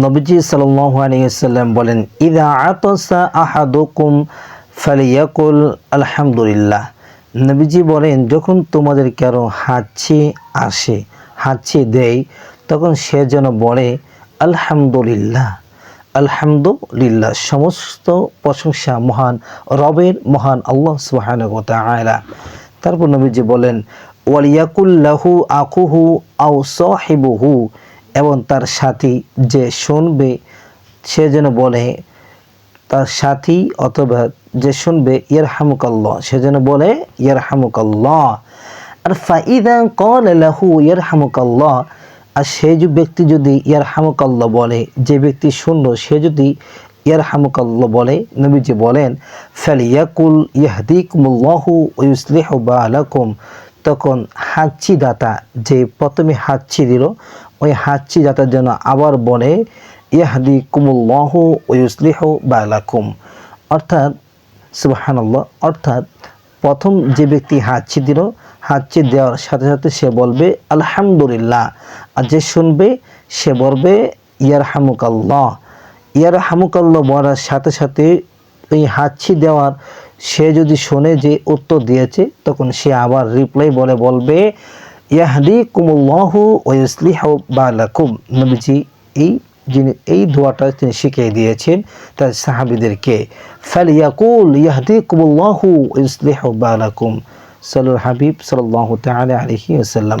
নবীজি সাল্লাল্লাহু আলাইহি ওয়াসাল্লাম বলেন, ইদা আতাসা আহাদুকুম ফালিয়াকুল আলহামদুলিল্লাহ। নবীজি বলেন, যখন তোমাদের কারও হাঁচি আসে, হাঁচি দেয়, তখন সে যেন বলে, আলহামদুলিল্লাহ আলহামদুলিল্লাহ। সমস্ত প্রশংসা মহান, রবের মহান আল্লাহ সুবহানাহু ওয়া তাআলা। তারপর নবীজি বলেন ওয়ালিয়াকুল্লাহু আকুহু আও সাহিবুহু। এবং তার সাথী যে শুনবে, সে যেন বলে, তার সাথী অথবা যে শুনবে ইয়ার হামুকাল্লাহ সে যেন বলে ইয়ার হামুকাল্লাহ আর ফাইদা কল লাহু ইয়ার হামুকাল্লাহ আর সে যে ব্যক্তি যদি ইয়ার হামুকাল্লাহ বলে, যে ব্যক্তি শুনল, সে যদি ইয়ার হামুকাল্লাহ বলে, নবীজি বলেন, ফালিয়াকুল ইয়াহদিকুমুল্লাহু ওয়ুসলিহ বালাকুম। তখন হাঁচি দাতা যে প্রথমে হাঁচি দিল, ওই হাঁচি দাতার জন্য আবার বলে ইয়াহদি কুমুল্লাহ ওয়ুসলিহ বালাকুম। অর্থাৎ, সুবাহানাল্লাহ, অর্থাৎ প্রথম যে ব্যক্তি হাঁচি দিল, হাঁচি দেওয়ার সাথে সাথে সে বলবে, আলহামদুলিল্লাহ। আর যে শুনবে, সে বলবে ইয়ার হামুকাল্লাহ ইয়ার হামুকাল্লাহ বলার সাথে সাথে এই হাঁচি দেওয়ার, সে যদি শোনে যে উত্তর দিয়েছে, তখন সে আবার রিপ্লাই বলে বলবে ইয়াহদি কুমুল্লাহু ওয়ুসলিহ বালাকুম। নবীজি এই যিনি, এই দোয়াটা তিনি শিখিয়ে দিয়েছেন তার সাহাবিদেরকে। ফালিয়াকুল ইয়াহদি কুমুল্লাহু ওয়ুসলিহ বালাকুম। সাল্লুল হাবিব সাল্লাল্লাহু তাআলা আলাইহি ওয়াসাল্লাম।